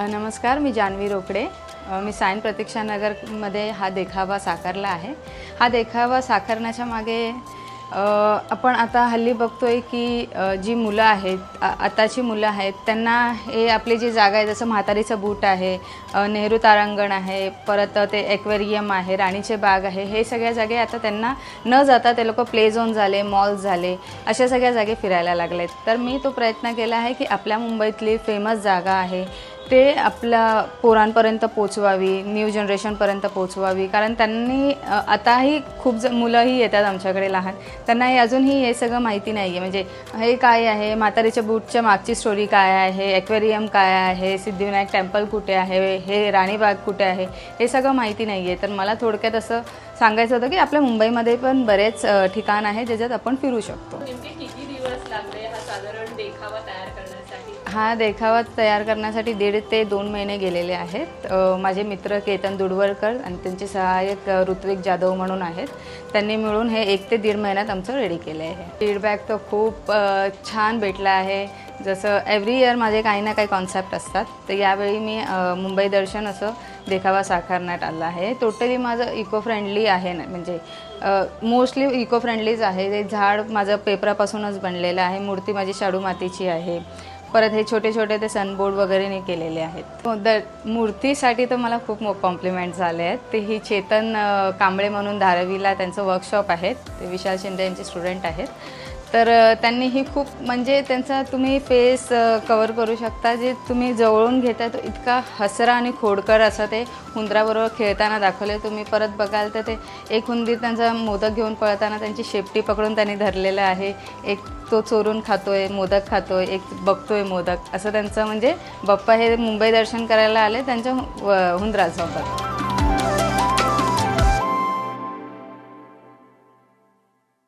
नमस्कार मी जान्हवी रोकडे. मी सायन प्रतीक्षा नगरमध्ये हा देखावा साकारला आहे. हा देखावा साकारण्याच्या मागे आपण आता हल्ली बघतोय की जी मुलं आहेत आताची मुलं आहेत त्यांना हे आपली जी जागा आहे जसं म्हातारीचं बूट आहे नेहरू तारांगण आहे परत ते एक्वेरियम आहे राणीचे बाग आहे हे सगळ्या जागे आता त्यांना न जाता ते लोक प्ले झोन झाले मॉल्स झाले अशा सगळ्या जागे फिरायला लागले आहेत तर मी तो प्रयत्न केला आहे की आपल्या मुंबईतली फेमस जागा आहे ते आपल्या पोरांपर्यंत पोचवावी न्यू जनरेशनपर्यंत पोचवावी. कारण त्यांनी आताही खूप ज मुलंही येतात आमच्याकडे लहान. त्यांना हे अजूनही हे सगळं माहिती नाही आहे म्हणजे हे काय आहे? म्हातारीच्या बूटच्या मागची स्टोरी काय आहे? ॲक्वेरियम काय आहे? सिद्धिविनायक टेम्पल कुठे आहे? हे राणीबाग कुठे आहे? हे सगळं माहिती नाही आहे तर मला थोडक्यात असं सांगायचं होतं की आपल्या मुंबईमध्ये पण बरेच ठिकाण आहे ज्याच्यात आपण फिरू शकतो. नेमके लागले हा साधारण देखावा तयार करण्यासाठी? हा देखावा तयार करण्यासाठी दीड ते दोन महिने गेलेले आहेत. माझे मित्र केतन दुडवळकर आणि त्यांचे सहाय्यक ऋत्विक जाधव म्हणून आहेत. त्यांनी मिळून हे एक ते दीड महिन्यात आमचं रेडी केलं आहे फीडबॅक तर खूप छान भेटला आहे. जसं एव्हरी इयर माझे काही ना काही कॉन्सेप्ट असतात. तर यावेळी मी मुंबई दर्शन असं देखावा साकारण्यात आला आहे. टोटली माझं इको फ्रेंडली आहे ना म्हणजे मोस्टली इको फ्रेंडलीच आहे. ते झाड माझं पेपरापासूनच बनलेलं आहे. मूर्ती माझी शाडू मातीची आहे. परत हे छोटे छोटे ते सनबोर्ड वगैरे केलेले आहेत. दर द मूर्तीसाठी तर मला खूप कॉम्प्लिमेंट झाले आहेत. ते ही चेतन कांबळे म्हणून धारावीला त्यांचं वर्कशॉप आहे. ते विशाल शिंदे यांचे स्टुडंट आहेत. तर त्यांनी ही खूप म्हणजे त्यांचा तुम्ही फेस कवर करू शकता. जे तुम्ही जवळून घेता तो इतका हसरा आणि खोडकर असं ते हुंदराबरोबर खेळताना दाखवले. तुम्ही परत बघाल तर ते एक हुंदीर त्यांचा मोदक घेऊन पळताना त्यांची शेपटी पकडून त्यांनी धरलेलं आहे. एक तो चोरून खातोय मोदक खातोय एक बघतोय मोदक. असं त्यांचं म्हणजे बाप्पा हे मुंबई दर्शन करायला आले. त्यांच्या हुंदरासोबत